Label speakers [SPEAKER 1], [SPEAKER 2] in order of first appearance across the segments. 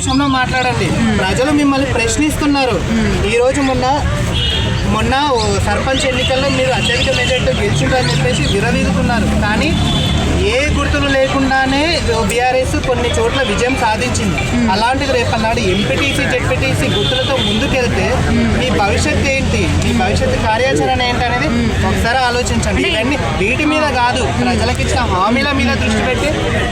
[SPEAKER 1] విషయంలో మాట్లాడండి. ప్రజలు మిమ్మల్ని ప్రశ్నిస్తున్నారు. ఈ రోజు మొన్న మొన్న సర్పంచ్ ఎన్నికల్లో మీరు అత్యధిక మెజార్టీ గెలిచిండ్రని చెప్పేసి విరవీగుతున్నారు కానీ ఏ గుర్తులు లేకుండానే బీఆర్ఎస్ కొన్ని చోట్ల విజయం సాధించింది. అలాంటిది రేపన్నాడు ఎంపీటీసీ జెడ్పీటీసీ గుర్తులతో ముందుకెళ్తే భవిష్యత్తు ఏంటి? మీ భవిష్యత్తు కార్యాచరణ ఏంటి అనేది ఒకసారి ఆలోచించండి. ఇవన్నీ వీటి మీద కాదు ప్రజలకు ఇచ్చిన హామీల మీద దృష్టి పెట్టి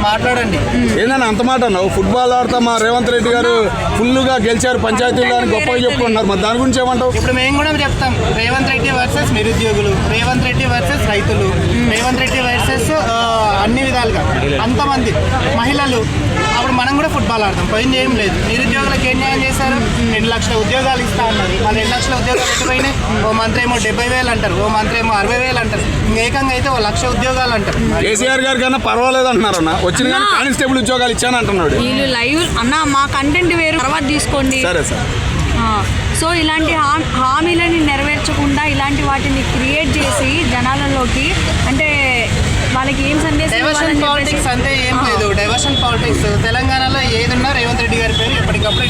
[SPEAKER 1] మాట్లాడండి.
[SPEAKER 2] ఏందన్న అంత మాట అన్నావు? ఫుట్బాల్ ఆడతా మా రేవంత్ రెడ్డి గారు ఫుల్గా గెలిచారు పంచాయతీలో అని గొప్పగా చెప్పుకుంటున్నారు. మరి దాని గురించి ఏమంటావు?
[SPEAKER 1] ఇప్పుడు మేము కూడా చెప్తాం రేవంత్ రెడ్డి వర్సెస్ నిరుద్యోగులు రేవంత్ రెడ్డి వర్సెస్ రైతులు రేవంత్ రెడ్డి వర్సెస్ అన్ని విధాలుగా అంతమంది మహిళలు. అప్పుడు మనం కూడా ఫుట్బాల్ ఆడతాం పోయింది ఏం లేదు. నిరుద్యోగులకు ఏం న్యాయం చేశారు? రెండు లక్షల ఉద్యోగాలు ఇస్తా అన్నారు. వాళ్ళు రెండు లక్షల ఉద్యోగాలు ఎట్టిపోయినాయి ఓ మంత్రి ఏమో డెబ్బై వేలు అంటారు. ఓ మంత్రి ఏమో అరవై వేలు అంటారు. ఏకంగా అయితే ఓ లక్ష ఉద్యోగాలు అంటారు.
[SPEAKER 2] కేసీఆర్ గారి కన్నా పర్వాలేదు అంటున్నారు అన్న. వచ్చిన కానీ. కానిస్టేబుల్ ఉద్యోగాలు ఇచ్చాను అంటున్నాడు.
[SPEAKER 3] వీళ్ళు లైవ్ అన్న మా కంటెంట్ వేరు. తర్వాత తీసుకోండి.
[SPEAKER 2] సరే సార్.
[SPEAKER 3] ఆ, సో ఇలాంటి హా- హామీలని నెరవేర్చకుండా ఇలాంటి వాటిని క్రియేట్ చేసి జనాలలోకి అంటే వాళ్ళకి ఏం సందేశం
[SPEAKER 1] డైవర్షన్ పాలిటిక్స్ అంటే ఏం
[SPEAKER 3] ఆ,
[SPEAKER 1] లేదు. డైవర్షన్ పాలిటిక్స్ తెలంగాణలో ఏది ఉన్నా రేవంత్ రెడ్డి గారి పేరు ఎప్పటికప్పుడు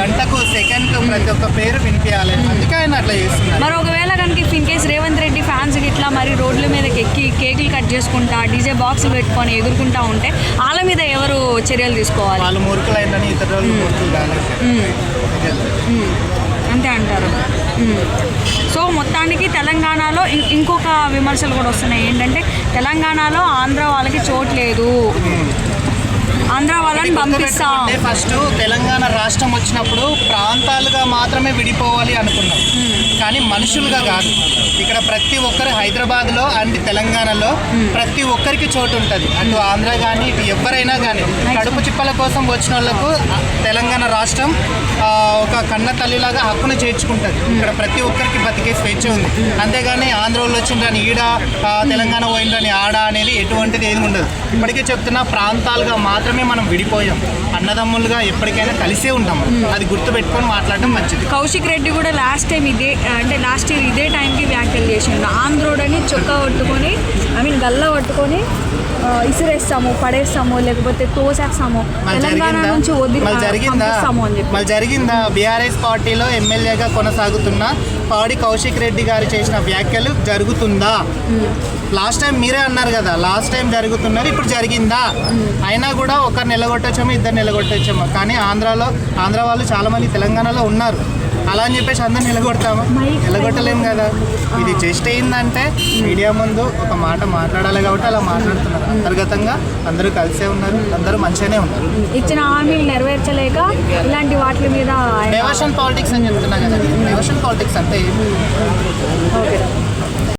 [SPEAKER 1] గంటకు సెకండ్ ప్రతి ఒక్క పేరు వినిపించాలి. అందుకే ఆయన అట్లా చేస్తున్నారు.
[SPEAKER 3] మరి ఒకవేళ కనుక in case Revanth Reddy fans ఇట్లా మరి రోడ్ల మీదకి ఎక్కి కేకులు కట్ చేసుకుంటా డీజే బాక్సులు పెట్టుకొని ఎగురుకుంటా ఉంటే వాళ్ళ మీద ఎవరు చర్యలు తీసుకోవాలి?
[SPEAKER 1] వాళ్ళు మురుకులైందని ఇతర మురుకులు.
[SPEAKER 3] అంతే అంటారు. సో మొత్తానికి తెలంగాణలో ఇంకొక విమర్శలు కూడా వస్తున్నాయి. ఏంటంటే తెలంగాణలో ఆంధ్ర వాళ్ళకి చోటు లేదు. ఆంధ్ర వాళ్ళని పంపిస్తాం.
[SPEAKER 1] ఫస్ట్ తెలంగాణ రాష్ట్రం వచ్చినప్పుడు ప్రాంతాలుగా మాత్రమే విడిపోవాలి అనుకున్నాం. కానీ మనుషులుగా కాదు. ఇక్కడ ప్రతి ఒక్కరు హైదరాబాద్లో అండ్ తెలంగాణలో ప్రతి ఒక్కరికి చోటు ఉంటుంది. అటు ఆంధ్ర కానీ ఇటు ఎవరైనా కానీ కడుపు చిప్పల కోసం వచ్చిన వాళ్ళకు తెలంగాణ రాష్ట్రం ఒక కన్న తల్లిలాగా హక్కును చేర్చుకుంటుంది. ఇక్కడ ప్రతి ఒక్కరికి బతికే స్వేచ్ఛ ఉంది. అంతేగాని ఆంధ్ర వాళ్ళు వచ్చిండ్రని ఈడ తెలంగాణ పోయిండ్రని ఆడ అనేది ఎటువంటిది ఏది ఉండదు. ఇప్పటికే చెప్తున్నా ప్రాంతాలుగా మాత్రమే మనం విడిపోయాం. అన్నదమ్ములుగా ఎప్పటికైనా కలిసే ఉంటాం అది గుర్తుపెట్టుకొని మాట్లాడడం మంచిది.
[SPEAKER 3] కౌశిక్ రెడ్డి కూడా లాస్ట్ టైం ఇదే అంటే లాస్ట్ ఇయర్ ఇదే టైంకి వ్యాఖ్యలు చేసిండు. ఆంధ్రోడని చొక్కా పట్టుకొని ఐ మీన్ గల్ల పట్టుకొని ఇసిరేస్తాము పడేస్తాము లేకపోతే తోసేస్తాము తెలంగాణ నుంచి వదిలి
[SPEAKER 1] మళ్ళీ జరిగిందా?
[SPEAKER 3] పంపిస్తాము అని చెప్పి.
[SPEAKER 1] మళ్ళీ జరిగిందా? బీఆర్ఎస్ పార్టీలో ఎమ్మెల్యేగా కొనసాగుతున్న పాడి కౌశిక్ రెడ్డి గారు చేసిన వ్యాఖ్యలు జరుగుతుందా? లాస్ట్ టైం మీరే అన్నారు కదా లాస్ట్ టైం జరుగుతున్నది ఇప్పుడు జరిగిందా? అయినా కూడా ఒకరు నిలగొట్టచ్చాము ఇద్దరు నిలగొట్టచ్చాము. కానీ ఆంధ్రాలో ఆంధ్ర వాళ్ళు చాలా మంది తెలంగాణలో ఉన్నారు. అలా అని చెప్పేసి అందరు నిలగొడతాము. నిలగొట్టలేము కదా. ఇది జస్ట్ ఏంటంటే మీడియా ముందు ఒక మాట మాట్లాడాలి కాబట్టి అలా మాట్లాడుతున్నారు. అంతర్గతంగా అందరూ కలిసే ఉన్నారు అందరూ మంచిగానే ఉన్నారు.
[SPEAKER 3] ఇచ్చిన హామీలు నెరవేర్చలేక ఇలాంటి వాటి మీద ఆయన
[SPEAKER 1] పాలిటిక్స్ అని చెప్తున్నా కదా. డైవర్షన్ పాలిటిక్స్ అంటే
[SPEAKER 3] ఓకే.